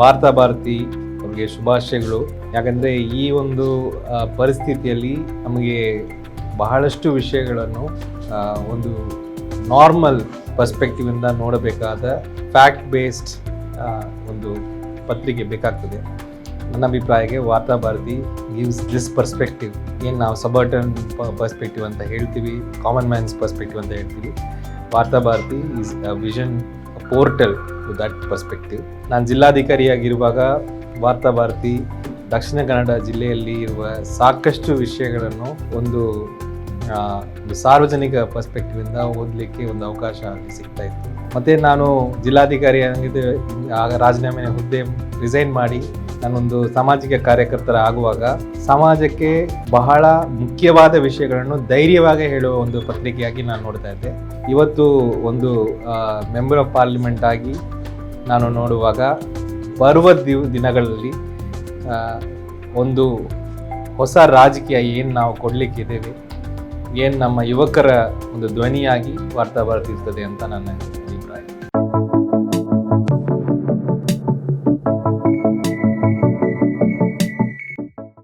ವಾರ್ತಾ ಭಾರತಿ ಶುಭಾಶಯಗಳು. ಯಾಕಂದರೆ ಈ ಒಂದು ಪರಿಸ್ಥಿತಿಯಲ್ಲಿ ನಮಗೆ ಬಹಳಷ್ಟು ವಿಷಯಗಳನ್ನು ಒಂದು ನಾರ್ಮಲ್ ಪರ್ಸ್ಪೆಕ್ಟಿವಿಂದ ನೋಡಬೇಕಾದ ಫ್ಯಾಕ್ಟ್ ಬೇಸ್ಡ್ ಒಂದು ಪತ್ರಿಕೆ ಬೇಕಾಗ್ತದೆ. ನನ್ನ ಅಭಿಪ್ರಾಯಕ್ಕೆ ವಾರ್ತಾ ಭಾರತಿ ಗಿವ್ಸ್ ದಿಸ್ ಪರ್ಸ್ಪೆಕ್ಟಿವ್ ಏನು ನಾವು ಸಬರ್ಟನ್ ಪರ್ಸ್ಪೆಕ್ಟಿವ್ ಅಂತ ಹೇಳ್ತೀವಿ ಕಾಮನ್ ಮ್ಯಾನ್ಸ್ ಪರ್ಸ್ಪೆಕ್ಟಿವ್ ಅಂತ ಹೇಳ್ತೀವಿ. Vartha Bharati is vision portal to that perspective ನಾನು ಜಿಲ್ಲಾಧಿಕಾರಿಯಾಗಿರುವಾಗ ವಾರ್ತಾ ಭಾರತಿ ದಕ್ಷಿಣ ಕನ್ನಡ ಜಿಲ್ಲೆಯಲ್ಲಿ ಇರುವ ಸಾಕಷ್ಟು ವಿಷಯಗಳನ್ನು ಒಂದು ಸಾರ್ವಜನಿಕ ಪರ್ಸ್ಪೆಕ್ಟಿವಿಂದ ಓದಲಿಕ್ಕೆ ಒಂದು ಅವಕಾಶ ಸಿಗ್ತಾ ಇತ್ತು. ಮತ್ತು ನಾನು ಜಿಲ್ಲಾಧಿಕಾರಿ ಆಗ ರಾಜೀನಾಮೆ ಹುದ್ದೆ ರಿಸೈನ್ ಮಾಡಿ ನಾನೊಂದು ಸಾಮಾಜಿಕ ಕಾರ್ಯಕರ್ತರ ಆಗುವಾಗ ಸಮಾಜಕ್ಕೆ ಬಹಳ ಮುಖ್ಯವಾದ ವಿಷಯಗಳನ್ನು ಧೈರ್ಯವಾಗಿ ಹೇಳುವ ಒಂದು ಪತ್ರಿಕೆಯಾಗಿ ನಾನು ನೋಡ್ತಾ ಇದ್ದೆ. ಇವತ್ತು ಒಂದು ಮೆಂಬರ್ ಆಫ್ ಪಾರ್ಲಿಮೆಂಟ್ ಆಗಿ ನಾನು ನೋಡುವಾಗ ಬರುವ ದಿವ್, ದಿನಗಳಲ್ಲಿ ಒಂದು ಹೊಸ ರಾಜಕೀಯ ಏನು ನಾವು ಕೊಡಲಿಕ್ಕಿದ್ದೇವೆ ಏನು ನಮ್ಮ ಯುವಕರ ಒಂದು ಧ್ವನಿಯಾಗಿ ವಾರ್ತಾ ಬರ್ತಿರ್ತದೆ ಅಂತ ನನ್ನ